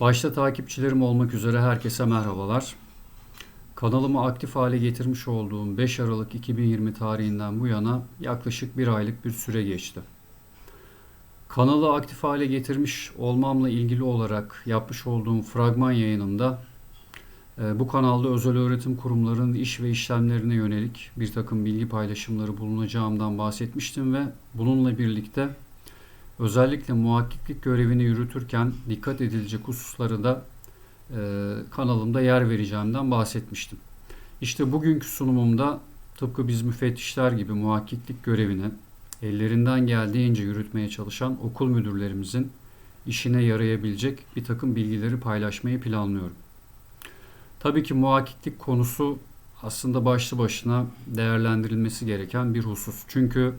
Başta takipçilerim olmak üzere herkese merhabalar. Kanalımı aktif hale getirmiş olduğum 5 Aralık 2020 tarihinden bu yana yaklaşık bir aylık bir süre geçti. Kanalı aktif hale getirmiş olmamla ilgili olarak yapmış olduğum fragman yayınında e, bu kanalda özel öğretim kurumlarının iş ve işlemlerine yönelik bir takım bilgi paylaşımları bulunacağımdan bahsetmiştim ve bununla birlikte özellikle muhakkiklik görevini yürütürken dikkat edilecek hususları da e, kanalımda yer vereceğimden bahsetmiştim. İşte bugünkü sunumumda tıpkı biz müfettişler gibi muhakkiklik görevini ellerinden geldiğince yürütmeye çalışan okul müdürlerimizin işine yarayabilecek bir takım bilgileri paylaşmayı planlıyorum. Tabii ki muhakkiklik konusu aslında başlı başına değerlendirilmesi gereken bir husus. Çünkü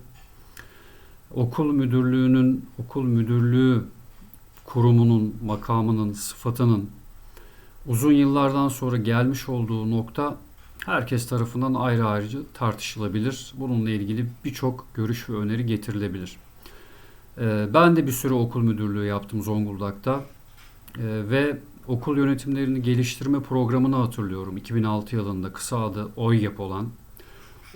okul müdürlüğünün, okul müdürlüğü kurumunun, makamının, sıfatının uzun yıllardan sonra gelmiş olduğu nokta herkes tarafından ayrı ayrı tartışılabilir. Bununla ilgili birçok görüş ve öneri getirilebilir. Ee, Ben de bir süre okul müdürlüğü yaptım Zonguldak'ta Ee, ve okul yönetimlerini geliştirme programını hatırlıyorum. 2006 yılında kısa adı OYYAP olan.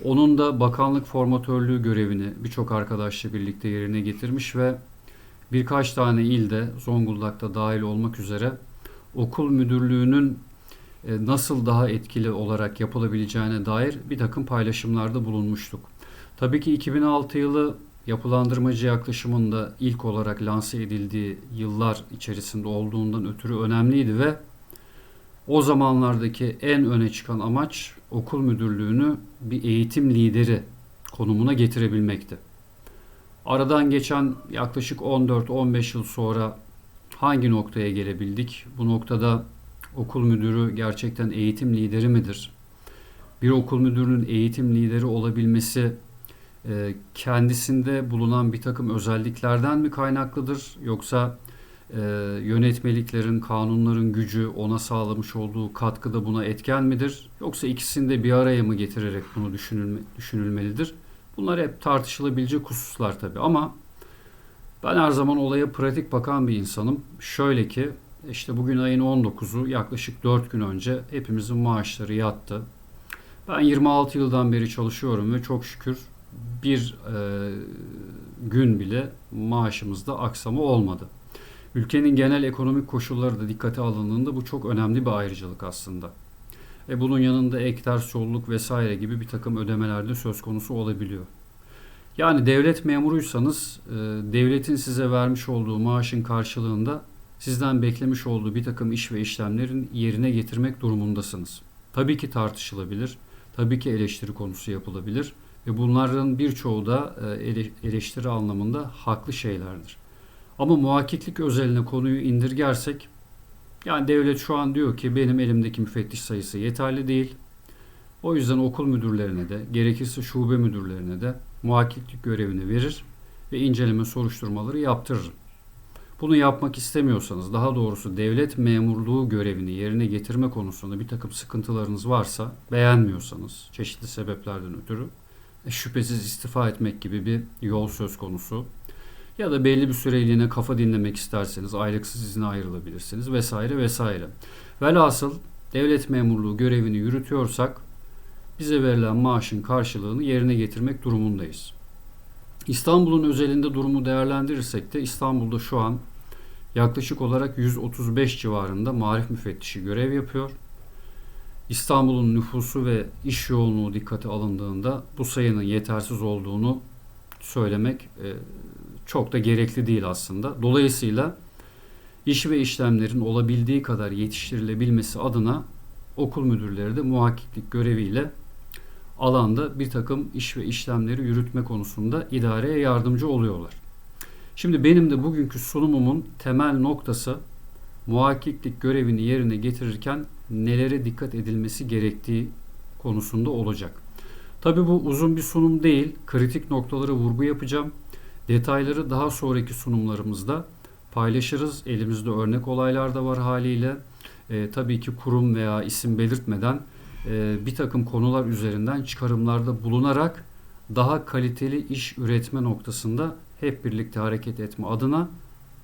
Onun da bakanlık formatörlüğü görevini birçok arkadaşla birlikte yerine getirmiş ve birkaç tane ilde Zonguldak'ta dahil olmak üzere okul müdürlüğünün e, nasıl daha etkili olarak yapılabileceğine dair bir takım paylaşımlarda bulunmuştuk. Tabii ki 2006 yılı yapılandırmacı yaklaşımında ilk olarak lanse edildiği yıllar içerisinde olduğundan ötürü önemliydi ve o zamanlardaki en öne çıkan amaç okul müdürlüğünü bir eğitim lideri konumuna getirebilmekti. Aradan geçen yaklaşık 14-15 yıl sonra hangi noktaya gelebildik? Bu noktada okul müdürü gerçekten eğitim lideri midir? Bir okul müdürünün eğitim lideri olabilmesi e, kendisinde bulunan bir takım özelliklerden mi kaynaklıdır? Yoksa e, yönetmeliklerin, kanunların gücü ona sağlamış olduğu katkıda buna etken midir? Yoksa ikisini de bir araya mı getirerek bunu düşünülme, düşünülmelidir? Bunlar hep tartışılabilecek hususlar tabii ama ben her zaman olaya pratik bakan bir insanım. Şöyle ki işte bugün ayın 19'u yaklaşık 4 gün önce hepimizin maaşları yattı. Ben 26 yıldan beri çalışıyorum ve çok şükür bir e, gün bile maaşımızda aksama olmadı. Ülkenin genel ekonomik koşulları da dikkate alındığında bu çok önemli bir ayrıcalık aslında. E bunun yanında ek ders yolluk vesaire gibi bir takım ödemeler de söz konusu olabiliyor. Yani devlet memuruysanız e, devletin size vermiş olduğu maaşın karşılığında sizden beklemiş olduğu bir takım iş ve işlemlerin yerine getirmek durumundasınız. Tabii ki tartışılabilir, tabii ki eleştiri konusu yapılabilir ve bunların birçoğu da e, eleştiri anlamında haklı şeylerdir. Ama muhakkiklik özeline konuyu indirgersek yani devlet şu an diyor ki benim elimdeki müfettiş sayısı yeterli değil. O yüzden okul müdürlerine de gerekirse şube müdürlerine de muhakkiklik görevini verir ve inceleme soruşturmaları yaptırır. Bunu yapmak istemiyorsanız, daha doğrusu devlet memurluğu görevini yerine getirme konusunda bir takım sıkıntılarınız varsa, beğenmiyorsanız çeşitli sebeplerden ötürü e, şüphesiz istifa etmek gibi bir yol söz konusu. Ya da belli bir süreliğine kafa dinlemek isterseniz aylıksız izne ayrılabilirsiniz vesaire vesaire. Velhasıl devlet memurluğu görevini yürütüyorsak bize verilen maaşın karşılığını yerine getirmek durumundayız. İstanbul'un özelinde durumu değerlendirirsek de İstanbul'da şu an yaklaşık olarak 135 civarında marif müfettişi görev yapıyor. İstanbul'un nüfusu ve iş yoğunluğu dikkate alındığında bu sayının yetersiz olduğunu söylemek e, çok da gerekli değil aslında. Dolayısıyla iş ve işlemlerin olabildiği kadar yetiştirilebilmesi adına okul müdürleri de muhakkiklik göreviyle alanda bir takım iş ve işlemleri yürütme konusunda idareye yardımcı oluyorlar. Şimdi benim de bugünkü sunumumun temel noktası muhakkiklik görevini yerine getirirken nelere dikkat edilmesi gerektiği konusunda olacak. Tabi bu uzun bir sunum değil, kritik noktalara vurgu yapacağım. Detayları daha sonraki sunumlarımızda paylaşırız. Elimizde örnek olaylar da var haliyle. E, tabii ki kurum veya isim belirtmeden e, bir takım konular üzerinden çıkarımlarda bulunarak daha kaliteli iş üretme noktasında hep birlikte hareket etme adına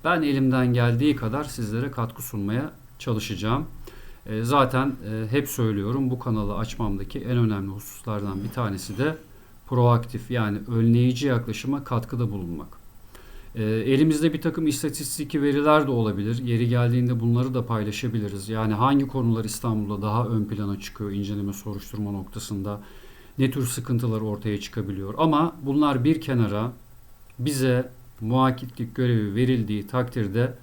ben elimden geldiği kadar sizlere katkı sunmaya çalışacağım. E, zaten e, hep söylüyorum bu kanalı açmamdaki en önemli hususlardan bir tanesi de proaktif yani önleyici yaklaşıma katkıda bulunmak. E, elimizde bir takım istatistik veriler de olabilir. Yeri geldiğinde bunları da paylaşabiliriz. Yani hangi konular İstanbul'da daha ön plana çıkıyor inceleme soruşturma noktasında ne tür sıkıntılar ortaya çıkabiliyor. Ama bunlar bir kenara bize muhakkiklik görevi verildiği takdirde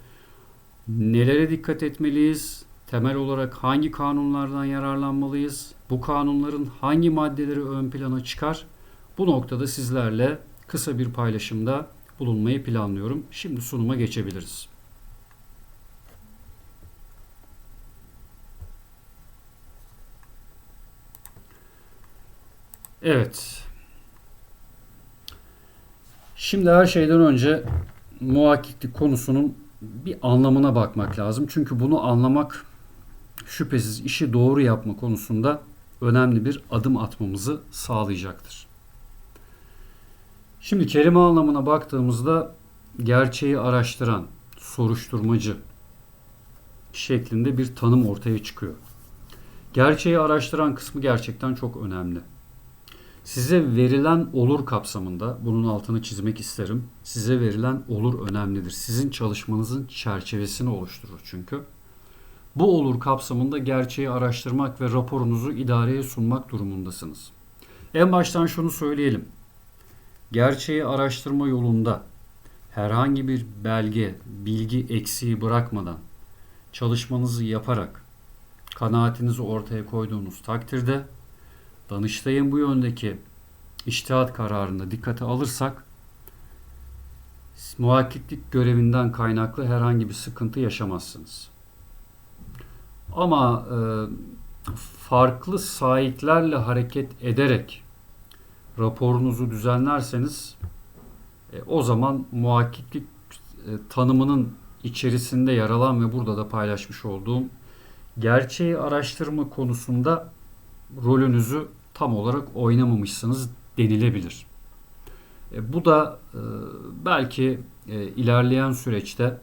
nelere dikkat etmeliyiz? Temel olarak hangi kanunlardan yararlanmalıyız? Bu kanunların hangi maddeleri ön plana çıkar? Bu noktada sizlerle kısa bir paylaşımda bulunmayı planlıyorum. Şimdi sunuma geçebiliriz. Evet. Şimdi her şeyden önce muhakkiklik konusunun bir anlamına bakmak lazım. Çünkü bunu anlamak şüphesiz işi doğru yapma konusunda önemli bir adım atmamızı sağlayacaktır. Şimdi kelime anlamına baktığımızda gerçeği araştıran, soruşturmacı şeklinde bir tanım ortaya çıkıyor. Gerçeği araştıran kısmı gerçekten çok önemli. Size verilen olur kapsamında bunun altını çizmek isterim. Size verilen olur önemlidir. Sizin çalışmanızın çerçevesini oluşturur çünkü. Bu olur kapsamında gerçeği araştırmak ve raporunuzu idareye sunmak durumundasınız. En baştan şunu söyleyelim. Gerçeği araştırma yolunda herhangi bir belge, bilgi eksiği bırakmadan çalışmanızı yaparak kanaatinizi ortaya koyduğunuz takdirde Danıştay'ın bu yöndeki iştihat kararını dikkate alırsak muhakkiklik görevinden kaynaklı herhangi bir sıkıntı yaşamazsınız. Ama e, farklı sahiplerle hareket ederek raporunuzu düzenlerseniz e, o zaman muhakkiklik e, tanımının içerisinde yer alan ve burada da paylaşmış olduğum gerçeği araştırma konusunda rolünüzü tam olarak oynamamışsınız denilebilir. E, bu da e, belki e, ilerleyen süreçte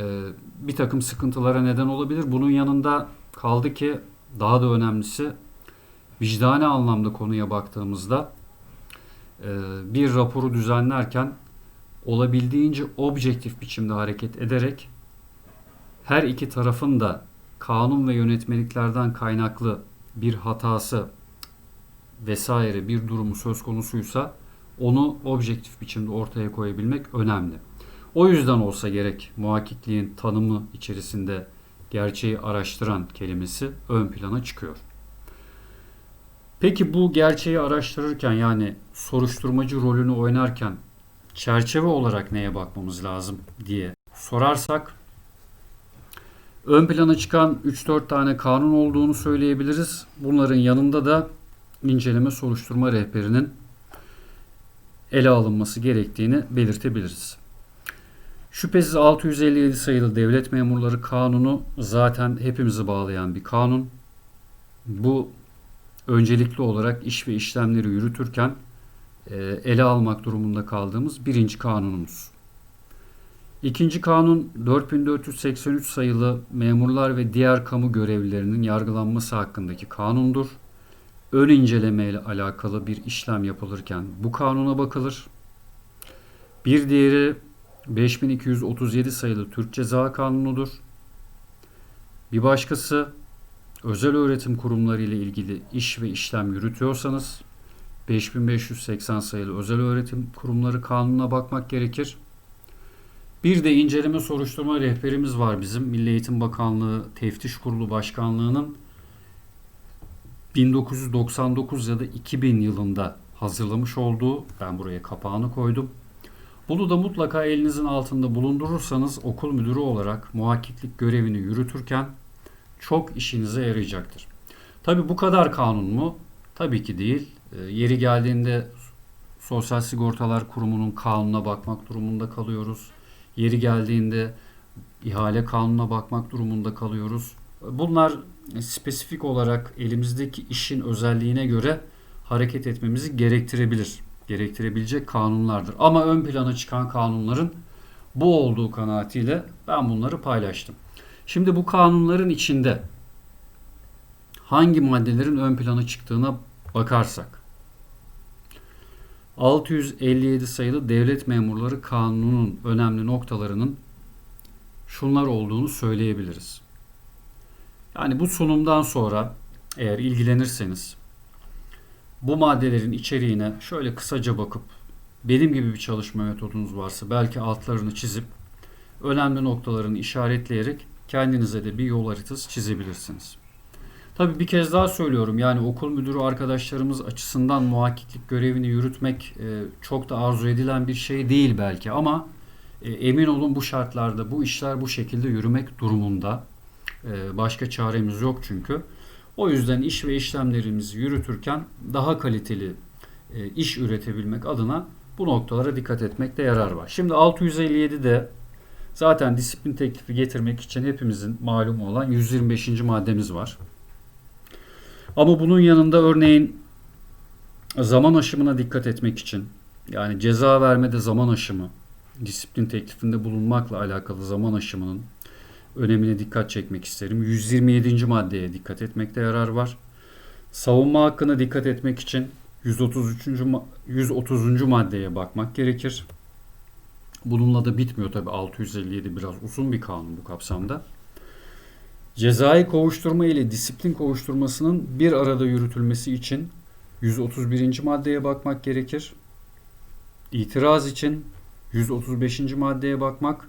e, bir takım sıkıntılara neden olabilir. Bunun yanında kaldı ki daha da önemlisi vicdani anlamda konuya baktığımızda e, bir raporu düzenlerken olabildiğince objektif biçimde hareket ederek her iki tarafın da kanun ve yönetmeliklerden kaynaklı bir hatası vesaire bir durumu söz konusuysa onu objektif biçimde ortaya koyabilmek önemli. O yüzden olsa gerek muhakkikliğin tanımı içerisinde gerçeği araştıran kelimesi ön plana çıkıyor. Peki bu gerçeği araştırırken yani soruşturmacı rolünü oynarken çerçeve olarak neye bakmamız lazım diye sorarsak ön plana çıkan 3-4 tane kanun olduğunu söyleyebiliriz. Bunların yanında da inceleme soruşturma rehberinin ele alınması gerektiğini belirtebiliriz. Şüphesiz 657 sayılı Devlet Memurları Kanunu zaten hepimizi bağlayan bir kanun. Bu öncelikli olarak iş ve işlemleri yürütürken e, ele almak durumunda kaldığımız birinci kanunumuz. İkinci kanun 4483 sayılı memurlar ve diğer kamu görevlilerinin yargılanması hakkındaki kanundur. Ön inceleme ile alakalı bir işlem yapılırken bu kanuna bakılır. Bir diğeri 5237 sayılı Türk Ceza Kanunu'dur. Bir başkası özel öğretim kurumları ile ilgili iş ve işlem yürütüyorsanız 5580 sayılı özel öğretim kurumları kanununa bakmak gerekir. Bir de inceleme soruşturma rehberimiz var bizim. Milli Eğitim Bakanlığı Teftiş Kurulu Başkanlığı'nın 1999 ya da 2000 yılında hazırlamış olduğu, ben buraya kapağını koydum. Bunu da mutlaka elinizin altında bulundurursanız okul müdürü olarak muhakkiklik görevini yürütürken çok işinize yarayacaktır. Tabi bu kadar kanun mu? Tabii ki değil. E, yeri geldiğinde Sosyal Sigortalar Kurumu'nun kanununa bakmak durumunda kalıyoruz. Yeri geldiğinde ihale kanununa bakmak durumunda kalıyoruz. Bunlar spesifik olarak elimizdeki işin özelliğine göre hareket etmemizi gerektirebilir. Gerektirebilecek kanunlardır. Ama ön plana çıkan kanunların bu olduğu kanaatiyle ben bunları paylaştım. Şimdi bu kanunların içinde hangi maddelerin ön plana çıktığına bakarsak 657 sayılı Devlet Memurları Kanunu'nun önemli noktalarının şunlar olduğunu söyleyebiliriz. Yani bu sunumdan sonra eğer ilgilenirseniz bu maddelerin içeriğine şöyle kısaca bakıp benim gibi bir çalışma metodunuz varsa belki altlarını çizip önemli noktalarını işaretleyerek kendinize de bir yol haritası çizebilirsiniz. Tabii bir kez daha söylüyorum yani okul müdürü arkadaşlarımız açısından muhakkiklik görevini yürütmek e, çok da arzu edilen bir şey değil belki ama e, emin olun bu şartlarda bu işler bu şekilde yürümek durumunda. E, başka çaremiz yok çünkü. O yüzden iş ve işlemlerimizi yürütürken daha kaliteli iş üretebilmek adına bu noktalara dikkat etmekte yarar var. Şimdi 657'de zaten disiplin teklifi getirmek için hepimizin malum olan 125. maddemiz var. Ama bunun yanında örneğin zaman aşımına dikkat etmek için yani ceza vermede zaman aşımı, disiplin teklifinde bulunmakla alakalı zaman aşımının önemine dikkat çekmek isterim. 127. maddeye dikkat etmekte yarar var. Savunma hakkına dikkat etmek için 133. ma- 130. maddeye bakmak gerekir. Bununla da bitmiyor tabi 657 biraz uzun bir kanun bu kapsamda. Cezai kovuşturma ile disiplin kovuşturmasının bir arada yürütülmesi için 131. maddeye bakmak gerekir. İtiraz için 135. maddeye bakmak,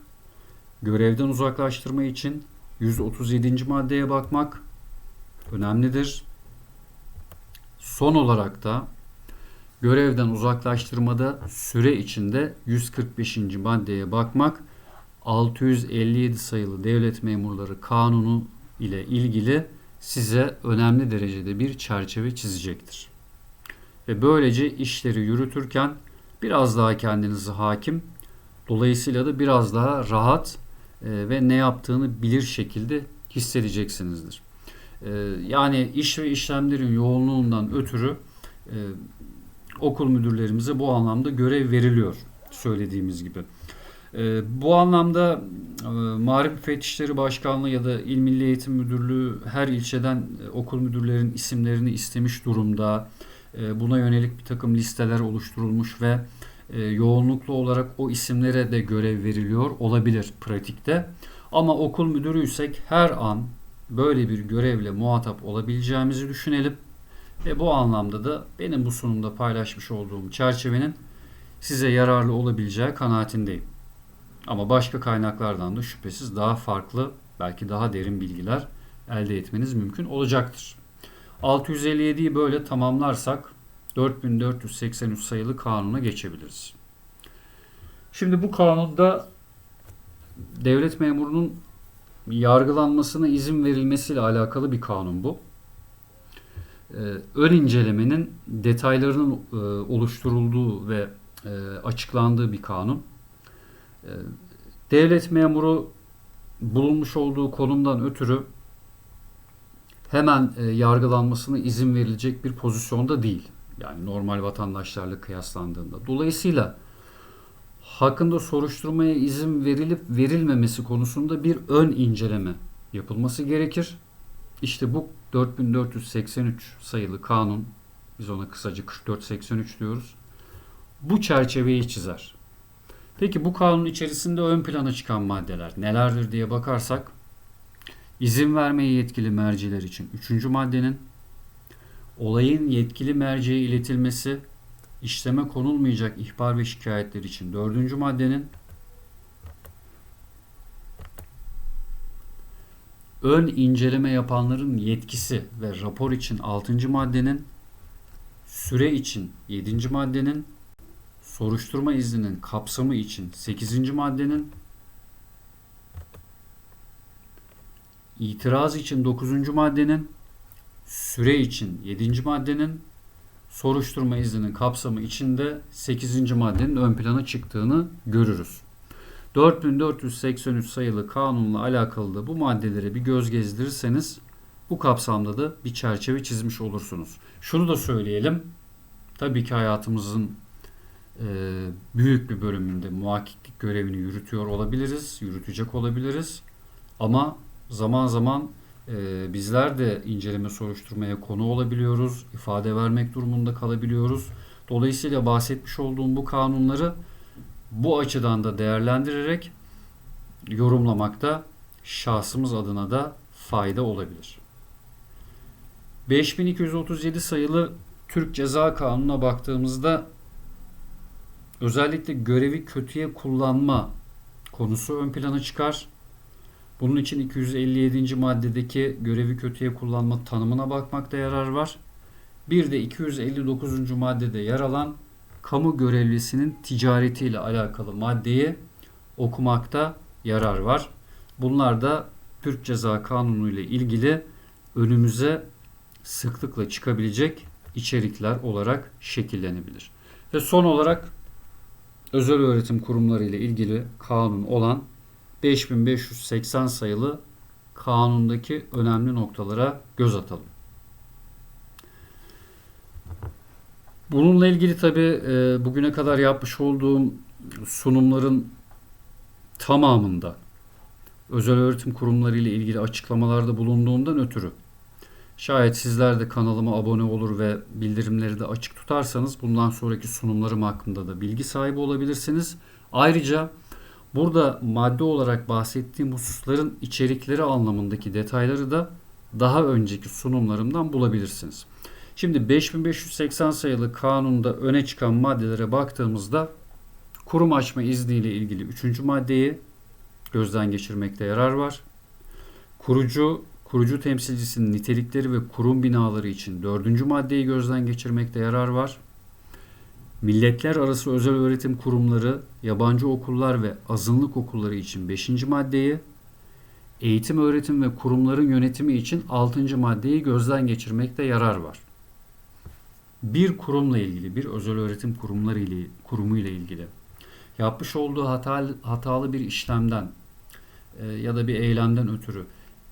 görevden uzaklaştırma için 137. maddeye bakmak önemlidir. Son olarak da görevden uzaklaştırmada süre içinde 145. maddeye bakmak 657 sayılı devlet memurları kanunu ile ilgili size önemli derecede bir çerçeve çizecektir. Ve böylece işleri yürütürken biraz daha kendinizi hakim, dolayısıyla da biraz daha rahat e, ve ne yaptığını bilir şekilde hissedeceksinizdir. E, yani iş ve işlemlerin yoğunluğundan ötürü e, okul müdürlerimize bu anlamda görev veriliyor söylediğimiz gibi. E, bu anlamda e, Marif Müfettişleri Başkanlığı ya da İl Milli Eğitim Müdürlüğü her ilçeden e, okul müdürlerin isimlerini istemiş durumda. E, buna yönelik bir takım listeler oluşturulmuş ve e, yoğunluklu olarak o isimlere de görev veriliyor olabilir pratikte. Ama okul müdürüysek her an böyle bir görevle muhatap olabileceğimizi düşünelim. Ve bu anlamda da benim bu sunumda paylaşmış olduğum çerçevenin size yararlı olabileceği kanaatindeyim. Ama başka kaynaklardan da şüphesiz daha farklı, belki daha derin bilgiler elde etmeniz mümkün olacaktır. 657'yi böyle tamamlarsak 4483 sayılı kanuna geçebiliriz. Şimdi bu kanunda devlet memurunun yargılanmasına izin verilmesiyle alakalı bir kanun bu. Ee, ön incelemenin detaylarının e, oluşturulduğu ve e, açıklandığı bir kanun. Ee, devlet memuru bulunmuş olduğu konumdan ötürü hemen e, yargılanmasına izin verilecek bir pozisyonda değil. Yani normal vatandaşlarla kıyaslandığında. Dolayısıyla hakkında soruşturmaya izin verilip verilmemesi konusunda bir ön inceleme yapılması gerekir. İşte bu 4483 sayılı kanun, biz ona kısaca 4483 diyoruz. Bu çerçeveyi çizer. Peki bu kanun içerisinde ön plana çıkan maddeler nelerdir diye bakarsak izin vermeye yetkili merciler için 3. maddenin olayın yetkili merceğe iletilmesi işleme konulmayacak ihbar ve şikayetler için 4. maddenin ön inceleme yapanların yetkisi ve rapor için 6. maddenin süre için 7. maddenin soruşturma izninin kapsamı için 8. maddenin itiraz için 9. maddenin süre için 7. maddenin soruşturma izninin kapsamı içinde 8. maddenin ön plana çıktığını görürüz. 4483 sayılı kanunla alakalı da bu maddelere bir göz gezdirirseniz bu kapsamda da bir çerçeve çizmiş olursunuz. Şunu da söyleyelim. Tabii ki hayatımızın e, büyük bir bölümünde muhakkiklik görevini yürütüyor olabiliriz, yürütecek olabiliriz. Ama zaman zaman e, bizler de inceleme soruşturmaya konu olabiliyoruz, ifade vermek durumunda kalabiliyoruz. Dolayısıyla bahsetmiş olduğum bu kanunları bu açıdan da değerlendirerek yorumlamakta şahsımız adına da fayda olabilir. 5237 sayılı Türk Ceza Kanunu'na baktığımızda özellikle görevi kötüye kullanma konusu ön plana çıkar. Bunun için 257. maddedeki görevi kötüye kullanma tanımına bakmakta yarar var. Bir de 259. maddede yer alan kamu görevlisinin ticaretiyle alakalı maddeyi okumakta yarar var. Bunlar da Türk Ceza Kanunu ile ilgili önümüze sıklıkla çıkabilecek içerikler olarak şekillenebilir. Ve son olarak özel öğretim kurumları ile ilgili kanun olan 5580 sayılı kanundaki önemli noktalara göz atalım. Bununla ilgili tabi bugüne kadar yapmış olduğum sunumların tamamında özel öğretim kurumları ile ilgili açıklamalarda bulunduğundan ötürü şayet sizler de kanalıma abone olur ve bildirimleri de açık tutarsanız bundan sonraki sunumlarım hakkında da bilgi sahibi olabilirsiniz. Ayrıca burada madde olarak bahsettiğim hususların içerikleri anlamındaki detayları da daha önceki sunumlarımdan bulabilirsiniz. Şimdi 5580 sayılı kanunda öne çıkan maddelere baktığımızda kurum açma izniyle ilgili 3. maddeyi gözden geçirmekte yarar var. Kurucu, kurucu temsilcisinin nitelikleri ve kurum binaları için 4. maddeyi gözden geçirmekte yarar var. Milletler arası özel öğretim kurumları, yabancı okullar ve azınlık okulları için 5. maddeyi, eğitim, öğretim ve kurumların yönetimi için 6. maddeyi gözden geçirmekte yarar var bir kurumla ilgili, bir özel öğretim kurumları ile kurumu ile ilgili yapmış olduğu hatalı, hatalı bir işlemden e, ya da bir eylemden ötürü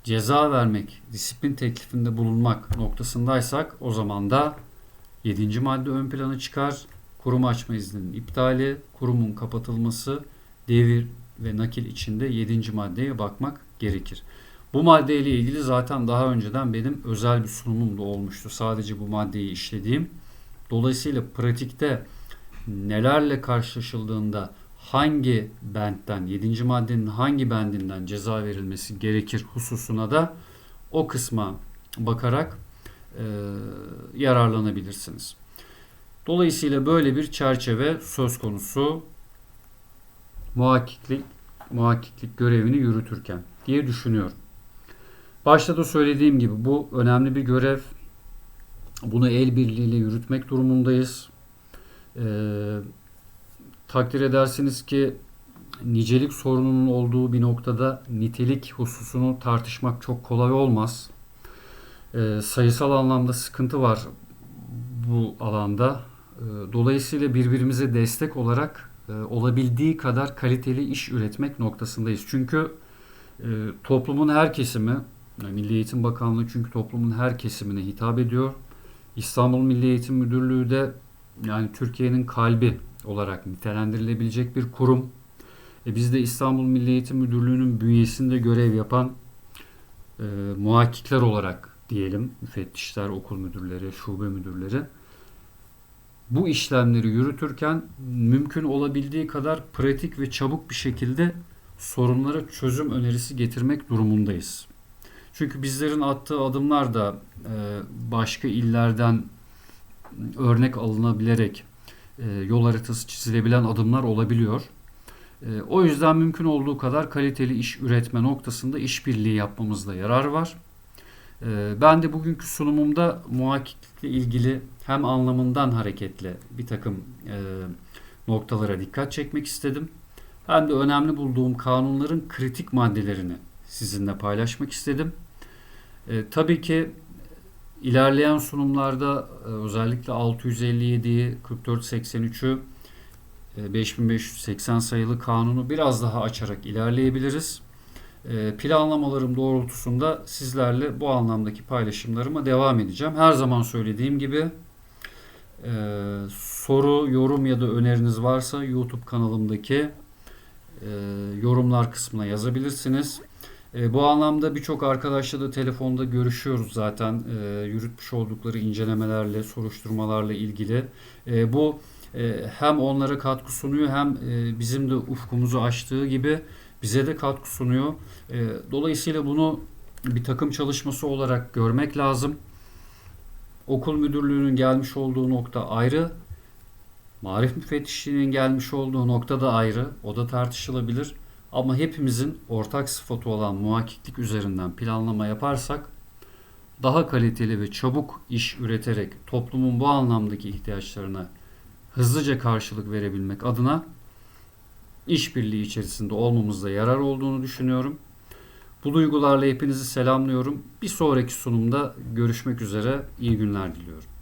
ceza vermek, disiplin teklifinde bulunmak noktasındaysak o zaman da 7. madde ön plana çıkar. Kurum açma izninin iptali, kurumun kapatılması, devir ve nakil içinde 7. maddeye bakmak gerekir. Bu maddeyle ilgili zaten daha önceden benim özel bir sunumum da olmuştu. Sadece bu maddeyi işlediğim. Dolayısıyla pratikte nelerle karşılaşıldığında hangi bentten, 7. maddenin hangi bendinden ceza verilmesi gerekir hususuna da o kısma bakarak e, yararlanabilirsiniz. Dolayısıyla böyle bir çerçeve söz konusu muhakkiklik, muhakkiklik görevini yürütürken diye düşünüyorum. Başta da söylediğim gibi bu önemli bir görev. Bunu el birliğiyle yürütmek durumundayız. Ee, takdir edersiniz ki nicelik sorununun olduğu bir noktada nitelik hususunu tartışmak çok kolay olmaz. Ee, sayısal anlamda sıkıntı var bu alanda. Ee, dolayısıyla birbirimize destek olarak e, olabildiği kadar kaliteli iş üretmek noktasındayız. Çünkü e, toplumun her kesimi Milli Eğitim Bakanlığı çünkü toplumun her kesimine hitap ediyor. İstanbul Milli Eğitim Müdürlüğü de yani Türkiye'nin kalbi olarak nitelendirilebilecek bir kurum. E biz de İstanbul Milli Eğitim Müdürlüğü'nün bünyesinde görev yapan e, muhakkikler olarak diyelim, müfettişler, okul müdürleri, şube müdürleri bu işlemleri yürütürken mümkün olabildiği kadar pratik ve çabuk bir şekilde sorunlara çözüm önerisi getirmek durumundayız. Çünkü bizlerin attığı adımlar da e, başka illerden örnek alınabilerek e, yol haritası çizilebilen adımlar olabiliyor. E, o yüzden mümkün olduğu kadar kaliteli iş üretme noktasında işbirliği yapmamızda yarar var. Ben de bugünkü sunumumda muhakkiklikle ilgili hem anlamından hareketle bir takım noktalara dikkat çekmek istedim. Hem de önemli bulduğum kanunların kritik maddelerini sizinle paylaşmak istedim. E, tabii ki ilerleyen sunumlarda e, özellikle 657'yi, 4483'ü, e, 5580 sayılı kanunu biraz daha açarak ilerleyebiliriz. E, planlamalarım doğrultusunda sizlerle bu anlamdaki paylaşımlarıma devam edeceğim. Her zaman söylediğim gibi Ee, soru, yorum ya da öneriniz varsa YouTube kanalımdaki e, yorumlar kısmına yazabilirsiniz. E, bu anlamda birçok arkadaşla da telefonda görüşüyoruz zaten e, yürütmüş oldukları incelemelerle, soruşturmalarla ilgili. E, bu e, hem onlara katkı sunuyor hem e, bizim de ufkumuzu açtığı gibi bize de katkı sunuyor. E, dolayısıyla bunu bir takım çalışması olarak görmek lazım. Okul müdürlüğünün gelmiş olduğu nokta ayrı. Marif müfettişliğinin gelmiş olduğu nokta da ayrı. O da tartışılabilir. Ama hepimizin ortak sıfatı olan muhakkiklik üzerinden planlama yaparsak daha kaliteli ve çabuk iş üreterek toplumun bu anlamdaki ihtiyaçlarına hızlıca karşılık verebilmek adına işbirliği içerisinde olmamızda yarar olduğunu düşünüyorum. Bu duygularla hepinizi selamlıyorum. Bir sonraki sunumda görüşmek üzere. İyi günler diliyorum.